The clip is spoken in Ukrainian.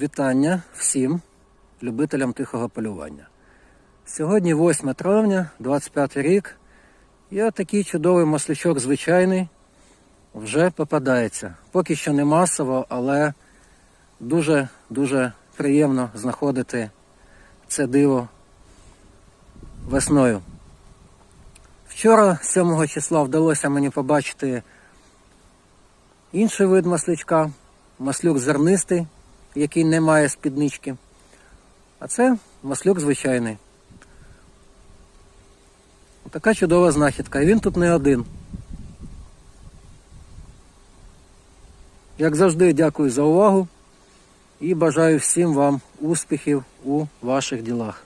Вітання всім любителям тихого полювання. Сьогодні 8 травня, 25 рік, і отакий чудовий маслячок звичайний вже попадається. Поки що не масово, але дуже-дуже приємно знаходити це диво весною. Вчора, 7 числа, вдалося мені побачити інший вид маслячка, маслюк зернистий, який не має спіднички. А це маслюк звичайний. Така чудова знахідка. І він тут не один. Як завжди, дякую за увагу і бажаю всім вам успіхів у ваших ділах.